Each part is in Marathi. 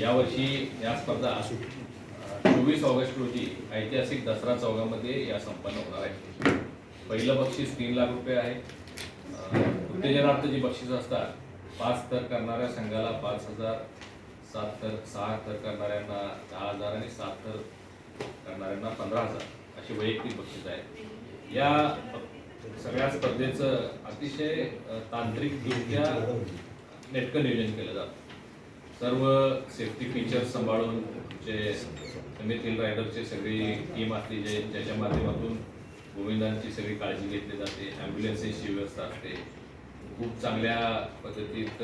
यावर्षी या स्पर्धा चोवीस ऑगस्ट रोजी ऐतिहासिक दसरा चौकामध्ये या संपन्न होणार आहे. पहिलं बक्षीस तीन लाख रुपये आहे. उत्तेजनार्थ जी बक्षीस असतात पाच तर करणाऱ्या संघाला पाच हजार सात तर सहा तर करणाऱ्यांना दहा हजार आणि सात तर करणाऱ्यांना पंधरा हजार अशी वैयक्तिक बक्षीस आहेत. या सगळ्या स्पर्धेचं अतिशय तांत्रिकदृष्ट्या नेटकं नियोजन केलं जातं. सर्व सेफ्टी फीचर्स सांभाळून जे समितील रायडरचे सगळी टीम असली जे ज्याच्या माध्यमातून गोविंदांची सगळी काळजी घेतली जाते ॲम्ब्युलन्सेसची व्यवस्था असते. खूप चांगल्या पद्धतीत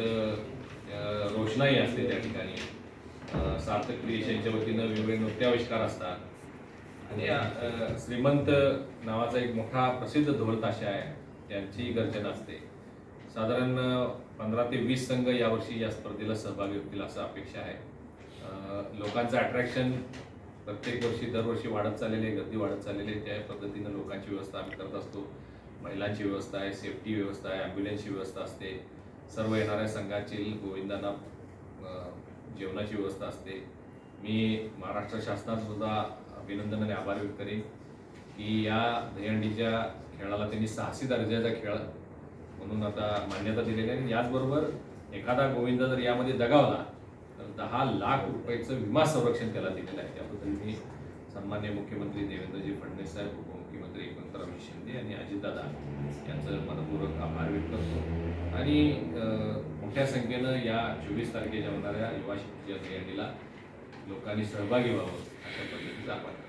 रोषणाई असते त्या ठिकाणी. सार्थक क्रिएशनच्या वतीनं वेगवेगळे नृत्याविष्कार असतात. आणि श्रीमंत नावाचा एक मोठा प्रसिद्ध ढोलताशा आहे त्यांची गर्जना असते. साधारण पंधरा ते वीस संघ यावर्षी या स्पर्धेला सहभागी होतील असं अपेक्षा आहे. लोकांचं अट्रॅक्शन प्रत्येक वर्षी दरवर्षी वाढत चाललेले आहे गर्दी वाढत चाललेली आहे. त्या पद्धतीनं लोकांची व्यवस्था आम्ही करत असतो. महिलांची व्यवस्था आहे सेफ्टी व्यवस्था आहे ॲम्ब्युलन्सची व्यवस्था असते. सर्व येणाऱ्या संघाची गोविंदांना जेवणाची व्यवस्था असते. मी महाराष्ट्र शासनातसुद्धा अभिनंदन आणि आभार व्यक्त करेन की या दहीहंडीच्या खेळाला त्यांनी साहसी दर्जाचा खेळ म्हणून आता मान्यता दिलेली आहे. आणि याचबरोबर एखादा गोविंद जर यामध्ये दगावला तर दहा लाख रुपयाचं विमा संरक्षण त्याला दिलेलं आहे. त्याबद्दल मी सन्मान्य मुख्यमंत्री देवेंद्रजी फडणवीस साहेब उपमुख्यमंत्री एकनाथराव शिंदे आणि अजितदादा यांचं मनपूर्वक आभार व्यक्त करतो. आणि मोठ्या संख्येनं या चोवीस तारखेच्या होणाऱ्या युवा शक्तीच्या दहीहंडीला लोकांनी सहभागी व्हावं अशा पद्धतीचं आपण